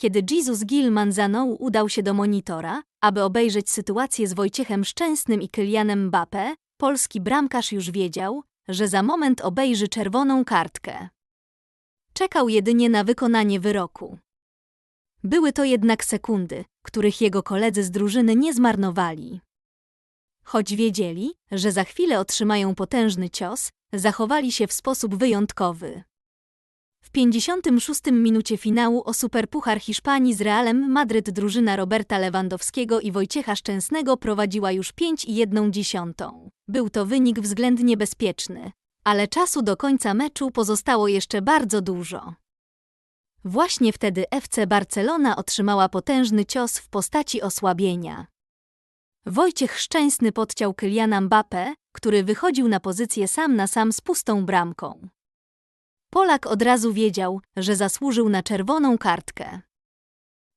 Kiedy Jesus Gil Manzanou udał się do monitora, aby obejrzeć sytuację z Wojciechem Szczęsnym i Kylianem Mbappé, polski bramkarz już wiedział, że za moment obejrzy czerwoną kartkę. Czekał jedynie na wykonanie wyroku. Były to jednak sekundy, których jego koledzy z drużyny nie zmarnowali. Choć wiedzieli, że za chwilę otrzymają potężny cios, zachowali się w sposób wyjątkowy. W 56 minucie finału o Superpuchar Hiszpanii z Realem Madryt drużyna Roberta Lewandowskiego i Wojciecha Szczęsnego prowadziła już 5,1. Był to wynik względnie bezpieczny, ale czasu do końca meczu pozostało jeszcze bardzo dużo. Właśnie wtedy FC Barcelona otrzymała potężny cios w postaci osłabienia. Wojciech Szczęsny podciął Kyliana Mbappé, który wychodził na pozycję sam na sam z pustą bramką. Polak od razu wiedział, że zasłużył na czerwoną kartkę.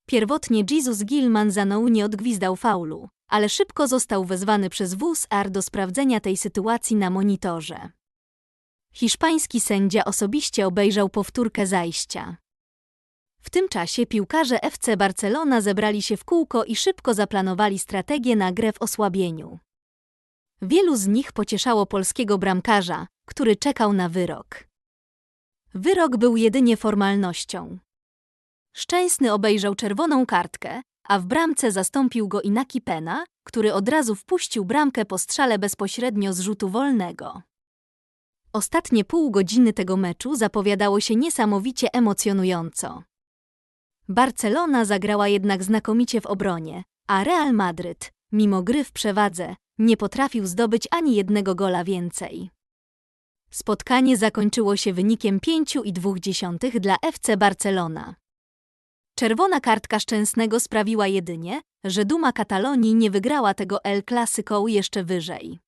Pierwotnie Jesus Gil Manzanou nie odgwizdał faulu, ale szybko został wezwany przez WSR do sprawdzenia tej sytuacji na monitorze. Hiszpański sędzia osobiście obejrzał powtórkę zajścia. W tym czasie piłkarze FC Barcelona zebrali się w kółko i szybko zaplanowali strategię na grę w osłabieniu. Wielu z nich pocieszało polskiego bramkarza, który czekał na wyrok. Wyrok był jedynie formalnością. Szczęsny obejrzał czerwoną kartkę, a w bramce zastąpił go Inaki Pena, który od razu wpuścił bramkę po strzale bezpośrednio z rzutu wolnego. Ostatnie pół godziny tego meczu zapowiadało się niesamowicie emocjonująco. Barcelona zagrała jednak znakomicie w obronie, a Real Madryt, mimo gry w przewadze, nie potrafił zdobyć ani jednego gola więcej. Spotkanie zakończyło się wynikiem 5,2 dla FC Barcelona. Czerwona kartka Szczęsnego sprawiła jedynie, że duma Katalonii nie wygrała tego El Clasico jeszcze wyżej.